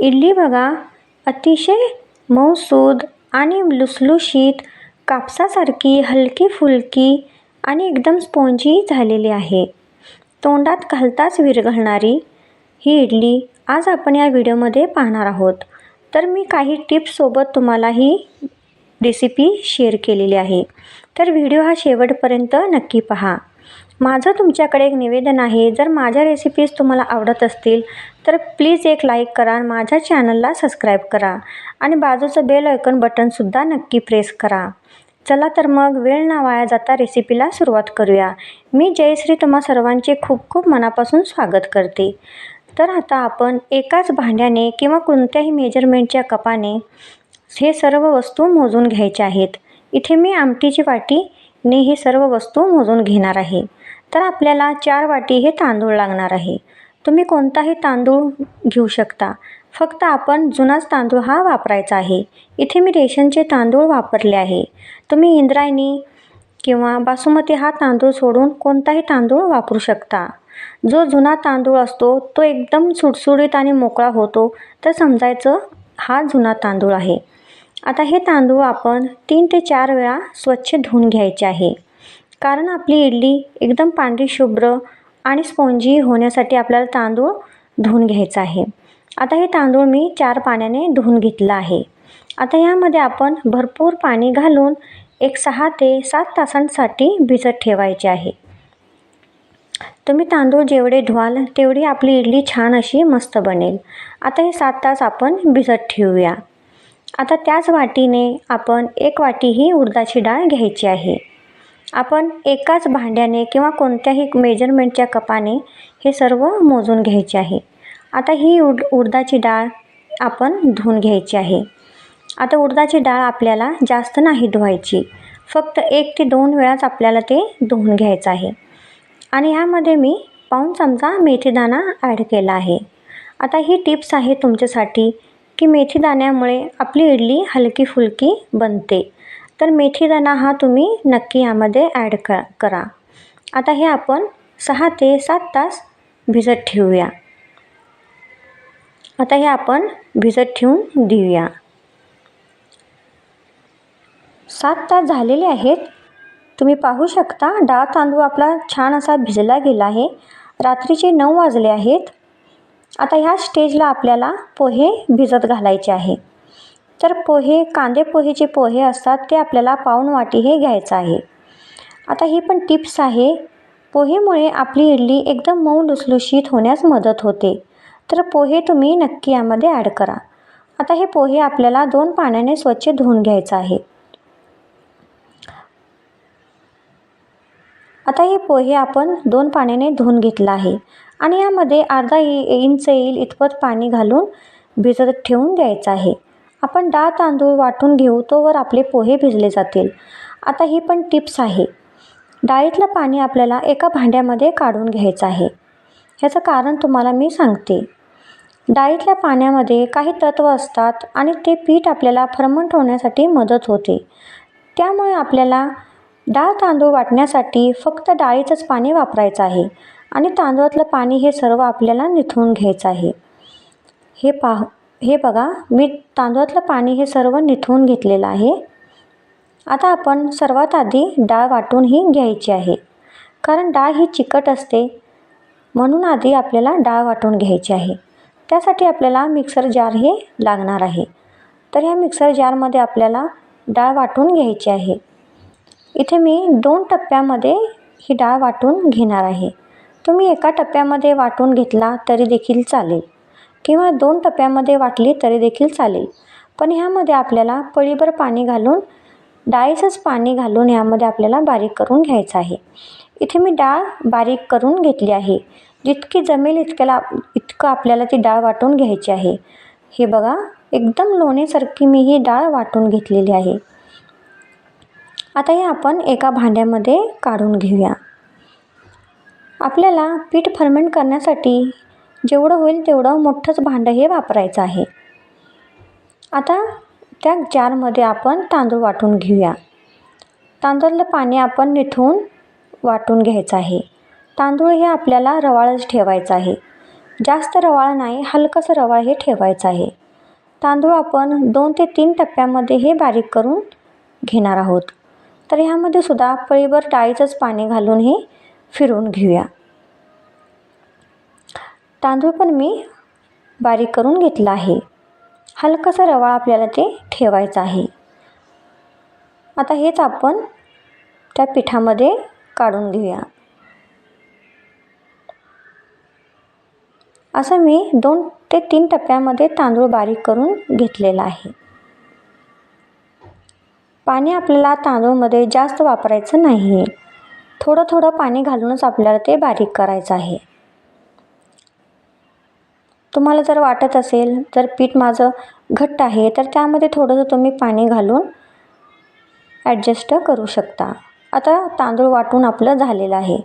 इडली बघा अतिशय मऊसूद आणि लुसलुशीत कापसासारखी हलकी फुलकी आणि एकदम स्पॉन्जी झालेली आहे. तोंडात घालताच विरघळणारी ही इडली आज आपण या व्हिडिओमध्ये पाहणार आहोत. तर मी काही टिप्ससोबत तुम्हाला ही रेसिपी शेअर केलेली आहे. तर व्हिडिओ हा शेवटपर्यंत नक्की पहा. माझं तुमच्याकडे एक निवेदन आहे. जर माझ्या रेसिपीज तुम्हाला आवडत असतील तर प्लीज एक लाईक करा आणि माझ्या चॅनलला सबस्क्राईब करा. आणि बाजूचं बेल आयकॉन बटनसुद्धा नक्की प्रेस करा. चला तर मग वेळ ना वाया जाता रेसिपीला सुरुवात करूया. मी जयश्री तुम्हा सर्वांचे खूप खूप मनापासून स्वागत करते. तर आता आपण एकाच भांड्याने किंवा कोणत्याही मेजरमेंटच्या कपाने हे सर्व वस्तू मोजून घ्यायच्या आहेत. इथे मी आमटीची वाटी मी ही सर्व वस्तू मोजून घेणार आहे. तर आपल्याला चार वाटी हे तांदूळ लागणार आहे. तुम्ही कोणताही तांदूळ घेऊ शकता. फक्त आपण जुनाच तांदूळ हा वापरायचा आहे. इथे मी रेशनचे तांदूळ वापरले आहे. तुम्ही इंद्रायणी किंवा बासुमती हा तांदूळ सोडून कोणताही तांदूळ वापरू शकता. जो जुना तांदूळ असतो तो एकदम सुटसुडीत आणि मोकळा होतो तर समजायचं हा जुना तांदूळ आहे. आता हे तांदूळ आपण तीन ते चार वेळा स्वच्छ धुवून घ्यायचे आहे. कारण आपली इडली एकदम पांढरी शुभ्र आणि स्पॉन्जी होण्यासाठी आपल्याला तांदूळ धुवून घ्यायचा आहे. आता हे तांदूळ मी चार पाण्याने धुवून घेतलं आहे. आता यामध्ये आपण भरपूर पाणी घालून एक सहा ते सात तासांसाठी भिजत ठेवायचे आहे. तुम्ही तांदूळ जेवढे धुवाल तेवढी आपली इडली छान अशी मस्त बनेल. आता हे सात तास आपण भिजत ठेवूया. आता त्याच वाटीने आपण एक वाटी ही उडदाची डाळ घ्यायची आहे. आपण एकाच भांड्याने किंवा कोणत्याही मेजरमेंटच्या कपाने हे सर्व मोजून घ्यायचे आहे. आता ही उड उडदाची डाळ आपण धुवून घ्यायची आहे. आता उडदाची डाळ आपल्याला जास्त नाही धुवायची. फक्त एक ते दोन वेळाच आपल्याला ते धुवून घ्यायचं आहे. आणि ह्यामध्ये मी पाऊण चमचा मेथीदाणा ॲड केला आहे. आता ही टिप्स आहे तुमच्यासाठी. की मेथीदाण्यामुळे आपली इडली हलकी फुलकी बनते. तर मेथीदाणा हा तुम्ही नक्की यामध्ये ॲड क करा. आता हे आपण सहा ते सात तास भिजत ठेवूया. आता हे आपण भिजत ठेवून देऊया. सात तास झालेले आहेत. तुम्ही पाहू शकता डाळ तांदूळ आपला छान असा भिजला गेला आहे. रात्रीचे नऊ वाजले आहेत. आता ह्या स्टेजला आपल्याला पोहे भिजत घालायचे आहे. तर पोहे कांदे पोहे जे पोहे असतात ते आपल्याला पाऊण वाटी हे घ्यायचं आहे. आता ही पण टिप्स आहे. पोहेमुळे आपली इडली एकदम मऊ लुसलुशीत होण्यास मदत होते. तर पोहे तुम्ही नक्की यामध्ये ॲड करा. आता हे पोहे आपल्याला दोन पाण्याने स्वच्छ धुवून घ्यायचं आहे. आता हे पोहे आपण दोन पाण्याने धुवून घेतलं आहे. आणि यामध्ये अर्धा इंच येईल इतपत पाणी घालून भिजत ठेवून द्यायचं आहे. आपण डाळ तांदूळ वाटून घेऊ तोवर आपले पोहे भिजले जातील. आता ही पण टिप्स आहे. डाळीतलं पाणी आपल्याला एका भांड्यामध्ये काढून घ्यायचं आहे. ह्याचं कारण तुम्हाला मी सांगते. डाळीतल्या पाण्यामध्ये काही तत्त्व असतात आणि ते पीठ आपल्याला फर्मंट होण्यासाठी मदत होते. त्यामुळे आपल्याला डाळ तांदूळ वाटण्यासाठी फक्त डाळीचंच पाणी वापरायचं आहे आणि तांदूळातलं पाणी हे सर्व आपल्याला निथळून घ्यायचं आहे. हे पाह हे बघा मी तांदूळातलं पाणी हे सर्व निथळून घेतलेलं आहे. आता आपण सर्वात आधी डाळ वाटून ही घ्यायची आहे. कारण डाळ ही चिकट असते म्हणून आधी आपल्याला डाळ वाटून घ्यायची आहे. त्यासाठी आपल्याला मिक्सर जार हे लागणार आहे. तर ह्या मिक्सर जारमध्ये आपल्याला डाळ वाटून घ्यायची आहे. इथे मी दोन टप्प्यामध्ये ही डाळ वाटून घेणार आहे. तुम्ही एका टप्प्यामध्ये वाटून घेतला तरी देखील चालेल किंवा दोन टप्प्यामध्ये वाटली तरी देखील चालेल. पण ह्यामध्ये आपल्याला पळीभर पाणी घालून डाळीचंच पाणी घालून ह्यामध्ये आपल्याला बारीक करून घ्यायचं आहे. इथे मी डाळ बारीक करून घेतली आहे. जितकी जमेल इतक्याला इतकं आपल्याला ती डाळ वाटून घ्यायची आहे. हे बघा एकदम लोणेसारखी मी ही डाळ वाटून घेतलेली आहे. आता हे आपण एका भांड्यामध्ये काढून घेऊया. आपल्याला पीठ फर्मेंट करण्यासाठी जेवढं होईल तेवढं मोठंच भांडं हे वापरायचं आहे. आता त्या जारमध्ये आपण तांदूळ वाटून घेऊया. तांदूळातलं पाणी आपण निथून वाटून घ्यायचं आहे. तांदूळ हे आपल्याला रवाळच ठेवायचं आहे. जास्त रवाळ नाही हलकंसं रवाळ हे ठेवायचं आहे. तांदूळ आपण दोन ते तीन टप्प्यामध्ये हे बारीक करून घेणार आहोत. तर ह्यामध्ये सुद्धा पळीभर डाळीचंच पाणी घालून हे फिरवून घेऊया. तांदूळ पण मी बारीक करून घेतला आहे. हलकासा रवाळ आपल्याला ते ठेवायचं आहे. आता हेच आपण त्या पिठामध्ये काढून घेऊया. असं मी दोन ते तीन टप्प्यामध्ये तांदूळ बारीक करून घेतलेला आहे. पाणी आपल्याला तांदूळमध्ये जास्त वापरायचं नाही थोडं थोडं पाणी घालूनच आपल्याला ते बारीक करायचं आहे. तुम्हाला जर वाटत असेल जर पीठ माझं घट्ट आहे तर त्यामध्ये थोडंसं तुम्ही पाणी घालून ॲडजस्ट करू शकता. आता तांदूळ वाटून आपलं झालेलं आहे.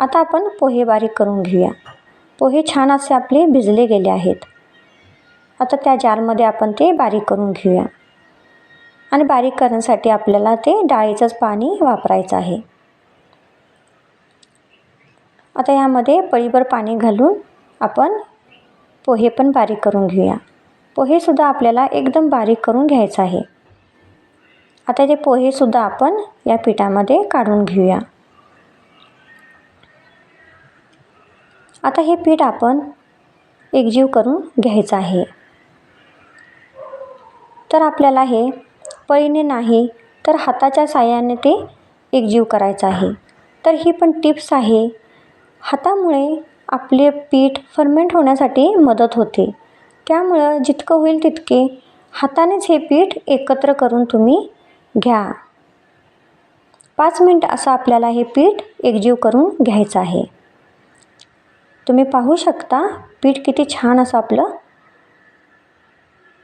आता आपण पोहे बारीक करून घेऊया. पोहे छान असे आपले भिजले गेले आहेत. आता त्या जारमध्ये आपण ते बारीक करून घेऊया. आणि बारीक करण्यासाठी आपल्याला ते डाळीचंच पाणी वापरायचं आहे. आता यामध्ये पळीभर पाणी घालून आपण पोहे पण बारीक करून घेऊया. पोहेसुद्धा आपल्याला एकदम बारीक करून घ्यायचं आहे. आता ते पोहेसुद्धा आपण या पिठामध्ये काढून घेऊया. आता हे पीठ आपण एकजीव करून घ्यायचं आहे. तर आपल्याला हे पळीने नाही तर हाताच्या साह्याने ते एकजीव करायचं आहे. तर ही पण टिप्स आहे. हातामुळे आपले पीठ फर्मेंट होण्यासाठी मदत होते. त्यामुळं जितकं होईल तितके हातानेच हे पीठ एकत्र करून तुम्ही घ्या. पाच मिनटं असं आपल्याला हे पीठ एकजीव करून घ्यायचं आहे. तुम्ही पाहू शकता पीठ किती छान असं आपलं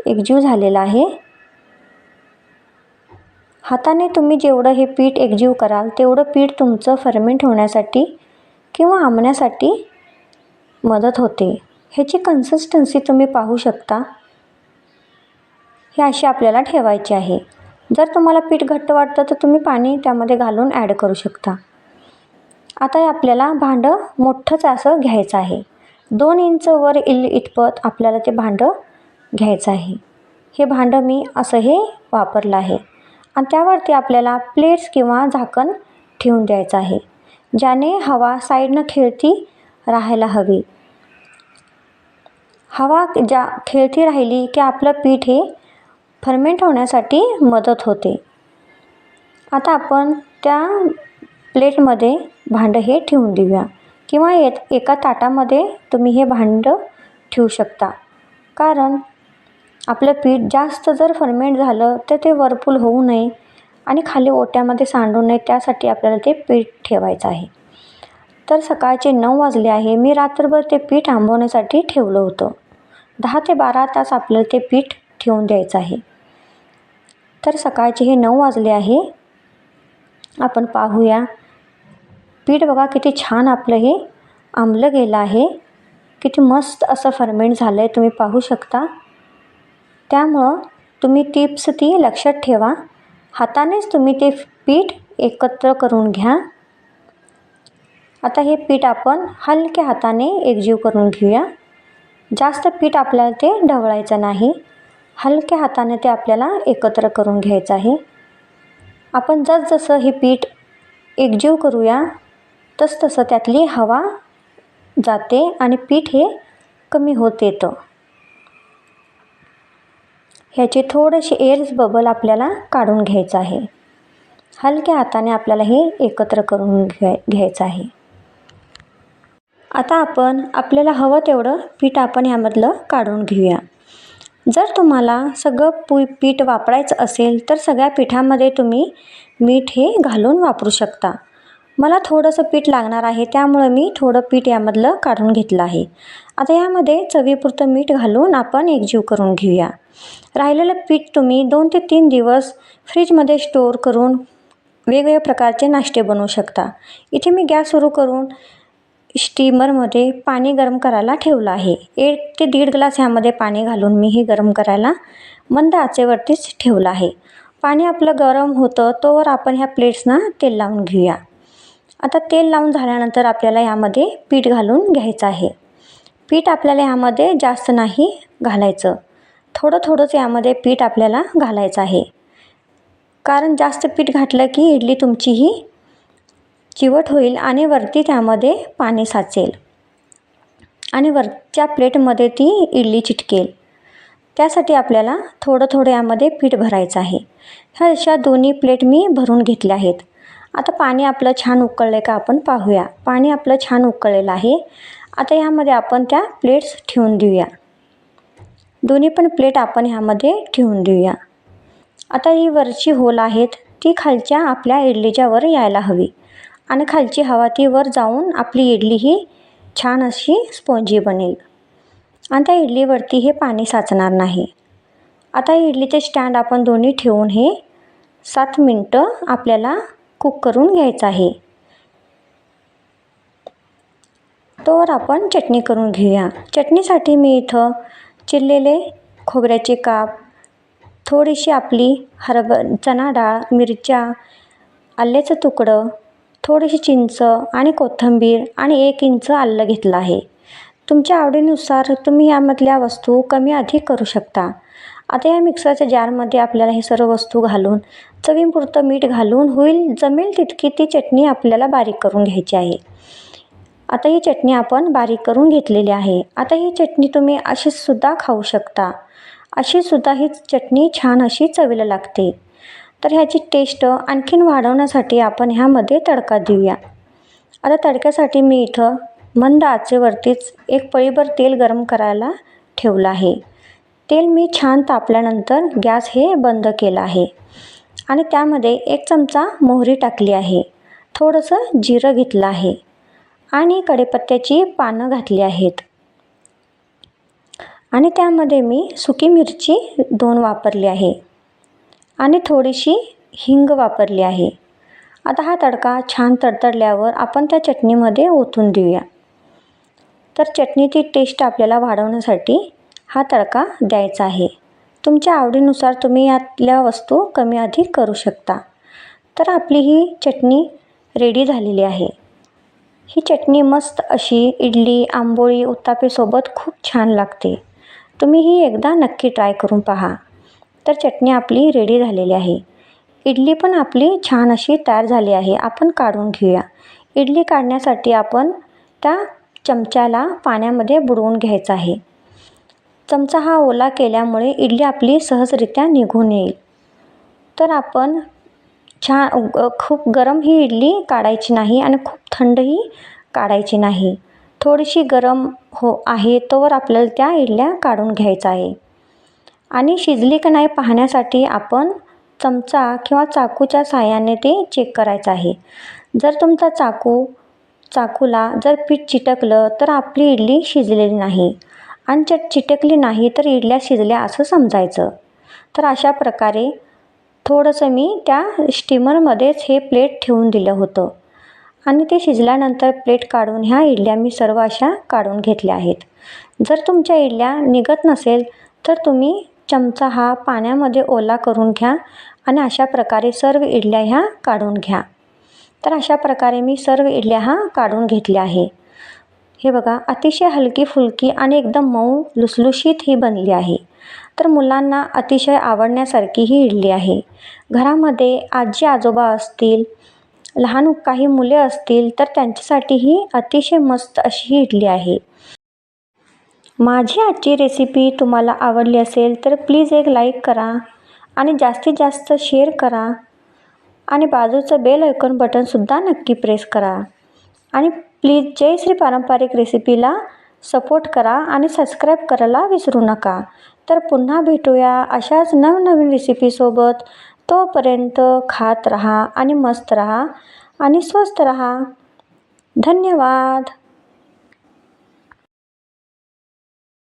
एकजीव झालेलं आहे. हाताने तुम्ही जेवढं हे पीठ एकजीव कराल तेवढं पीठ तुमचं फर्मेंट होण्यासाठी किंवा आंबण्यासाठी मदत होते. ह्याची कन्सिस्टन्सी तुम्ही पाहू शकता. हे अशी आपल्याला ठेवायची आहे. जर तुम्हाला पीठ घट्ट वाटतं तर तुम्ही पाणी त्यामध्ये घालून ॲड करू शकता. आता आपल्याला भांडं मोठंच असं घ्यायचं आहे. दोन इंच वर इल इतपत आपल्याला ते भांडं घ्यायचं आहे. हे भांडं मी असं हे वापरलं आहे. आणि त्यावरती आपल्याला प्लेट्स किंवा झाकण ठेवून द्यायचं आहे ज्याने हवा साईडनं खेळती राहायला हवी. हवा ज्या खेळती राहिली की आपलं पीठ हे फर्मेंट होण्यासाठी मदत होते. आता आपण त्या प्लेटमध्ये भांडं हे ठेवून देऊया किंवा एक एका ताटामध्ये तुम्ही हे भांडं ठेवू शकता. कारण आपलं पीठ जास्त जर फर्मेंट झालं तर ते वरपूल होऊ नये आणि खाली ओट्यामध्ये सांडू नये त्यासाठी आपल्याला ते पीठ ठेवायचं आहे. तर सकाळचे नऊ वाजले आहे. मी रात्रभर ते पीठ आंबवण्यासाठी ठेवलं होतं. दहा ते बारा तास आपल्याला ते पीठ ठेवून द्यायचं आहे. तर सकाळचे हे नऊ वाजले आहे. आपण पाहूया. पीठ बघा किती छान आपलं हे आंबलं गेलं आहे. किती मस्त असं फर्मेंट झालं आहे तुम्ही पाहू शकता. त्यामुळं तुम्ही टिप्स ती लक्षात ठेवा. हातानेच तुम्ही ते पीठ एकत्र करून घ्या. आता हे पीठ आपण हलक्या हाताने एकजीव करून घेऊया. जास्त पीठ आपल्याला ते ढवळायचं नाही. हलक्या हाताने ते आपल्याला एकत्र करून घ्यायचं आहे. आपण जसजसं हे पीठ एकजीव करूया तसतसं त्यातली हवा जाते आणि पीठ हे कमी होत येतं. ह्याचे थोडेसे एअर्स बबल आपल्याला काढून घ्यायचं आहे. हलक्या हाताने आपल्याला हे एकत्र करून घ्याय घ्यायचं आहे. आता आपण आपल्याला हवं तेवढं पीठ आपण यामधलं काढून घेऊया. जर तुम्हाला सगळं पू पीठ वापरायचं असेल तर सगळ्या पिठामध्ये तुम्ही मीठ हे घालून वापरू शकता. मला थोडंसं पीठ लागणार आहे त्यामुळं मी थोडं पीठ यामधलं काढून घेतलं आहे. आता यामध्ये चवीपुरतं मीठ घालून आपण एकजीव करून घेऊया. राहिलेलं पीठ तुम्ही दोन ते तीन दिवस फ्रीजमध्ये स्टोअर करून वेगवेगळ्या प्रकारचे नाश्ते बनवू शकता. इथे मी गॅस सुरू करून स्टीमरमध्ये पाणी गरम करायला ठेवलं आहे. एक ते दीड ग्लास ह्यामध्ये पाणी घालून मी हे गरम करायला मंद आचेवरतीच ठेवलं आहे. पाणी आपलं गरम होतं तोवर आपण ह्या प्लेट्सना तेल लावून घेऊया. आता तेल लावून झाल्यानंतर आपल्याला यामध्ये पीठ घालून घ्यायचं आहे. पीठ आपल्याला ह्यामध्ये जास्त नाही घालायचं. थोडं थोडंच यामध्ये पीठ आपल्याला घालायचं आहे. कारण जास्त पीठ घातलं की इडली तुमची ही चिवट होईल आणि वरती त्यामध्ये पाणी साचेल. आणि वरच्या प्लेटमध्ये ती इडली चिटकेल. त्यासाठी आपल्याला थोडं थोडं यामध्ये पीठ भरायचं आहे. ह्या अशा दोन्ही प्लेट मी भरून घेतल्या आहेत. आता पाणी आपलं छान उकळलं आहे का आपण पाहूया. पाणी आपलं छान उकळलेलं आहे. आता ह्यामध्ये आपण त्या प्लेट्स ठेवून देऊया. दोन्ही पण प्लेट आपण ह्यामध्ये ठेवून देऊया. आता ही वरची होल आहेत ती खालच्या आपल्या इडलीच्या वर यायला हवी. आणि खालची हवा ती वर जाऊन आपली इडली ही छान अशी स्पॉन्जी बनेल. आणि त्या इडलीवरती हे पाणी साचणार नाही. आता इडलीचे स्टँड आपण दोन्ही ठेवून हे सात मिनटं आपल्याला कुक करून घ्यायचं आहे. तोवर आपण चटणी करून घेऊया. चटणीसाठी मी इथं चिरलेले खोबऱ्याचे काप थोडीशी आपली हरभ चणा डाळ मिरच्या आल्याचं तुकडं थोडीशी चिंच आणि कोथिंबीर आणि एक इंच आलं घेतलं आहे. तुमच्या आवडीनुसार तुम्ही यामधल्या वस्तू कमी अधिक करू शकता. आता या मिक्सरच्या जारमध्ये आपल्याला हे सर्व वस्तू घालून चवीपुरतं मीठ घालून होईल जमेल तितकी ती चटणी आपल्याला बारीक करून घ्यायची आहे. आता ही चटणी आपण बारीक करून घेतलेली आहे. आता ही चटणी तुम्ही अशीसुद्धा खाऊ शकता. अशीसुद्धा ही चटणी छान अशी चवीला लागते. तर ह्याची टेस्ट आणखीन वाढवण्यासाठी आपण ह्यामध्ये तडका देऊया. आता तडक्यासाठी मी इथं मंद आचेवरतीच एक पळीभर तेल गरम करायला ठेवलं आहे. तेल मी छान तापल्यानंतर गॅस हे बंद केलं आहे. आणि त्यामध्ये एक चमचा मोहरी टाकली आहे. थोडंसं जिरं घेतलं आहे. आणि कढीपत्त्याची पानं घातली आहेत. आणि त्यामध्ये मी सुकी मिरची दोन वापरली आहे. आणि थोडीशी हिंग वापरली आहे. आता हा तडका छान तडतडल्यावर आपण त्या चटणीमध्ये ओतून देऊया. तर चटणीची टेस्ट आपल्याला वाढवण्यासाठी हा तडका द्यायचा आहे. तुमच्या आवडीनुसार तुम्ही यातल्या वस्तू कमी अधिक करू शकता. तर आपली ही चटणी रेडी झालेली आहे. ही चटणी मस्त अशी इडली आंबोळी उत्तापेसोबत खूप छान लागते. तुम्ही ही एकदा नक्की ट्राय करून पहा. तर चटणी आपली रेडी झालेली आहे. इडली पण आपली छान अशी तयार झाली आहे. आपण काढून घेऊया. इडली काढण्यासाठी आपण त्या चमच्याला पाण्यामध्ये बुडवून घ्यायचा आहे. चमचा हा ओला केल्यामुळे इडली आपली सहजरित्या निघून येईल. तर आपण छान खूप गरम ही इडली काढायची नाही आणि खूप थंडही काढायची नाही. थोडीशी गरम हो आहे तोवर आपल्याला त्या इडल्या काढून घ्यायचा आहे. आणि शिजली का नाही पाहण्यासाठी आपण चमचा किंवा चाकूच्या साहाय्याने ते चेक करायचं आहे. जर तुमचा चाकू चाकूला जर पीठ चिटकलं तर आपली इडली शिजलेली नाही. आणि चट चिटकली नाही तर इडल्या शिजल्या असं समजायचं. तर अशा प्रकारे थोडंसं मी त्या स्टीमरमध्येच हे प्लेट ठेवून दिलं होतं. आणि ते शिजल्यानंतर प्लेट काढून ह्या इडल्या मी सर्व अशा काढून घेतल्या आहेत. जर तुमच्या इडल्या निघत नसेल तर तुम्ही चमचा हा पाण्यामध्ये ओला करून घ्या आणि अशा प्रकारे सर्व इडल्या ह्या काढून घ्या. तर अशा प्रकारे मी सर्व इडल्या हा काढून घेतल्या आहे. हे बघा अतिशय हलकी फुलकी आणि एकदम मऊ लुसलुशीत ही बनली आहे. तर मुलांना अतिशय आवडण्यासारखी ही इडली आहे. घरामध्ये आजी आजोबा असतील लहान काही मुले असतील तर त्यांच्यासाठी ही अतिशय मस्त अशी ही इडली आहे. माझी आजची रेसिपी तुम्हाला आवडली असेल तर प्लीज एक लाईक करा आणि जास्तीत जास्त शेअर करा आणि बाजूचं बेल ऐकून बटनसुद्धा नक्की प्रेस करा. आणि प्लीज जय श्री पारंपरिक रेसिपीला सपोर्ट करा आणि सबस्क्राईब करायला विसरू नका. तर पुन्हा भेटूया अशाच नवनवीन रेसिपीसोबत तोपर्यंत खात रहा आणि मस्त रहा आणि स्वस्त रहा. धन्यवाद.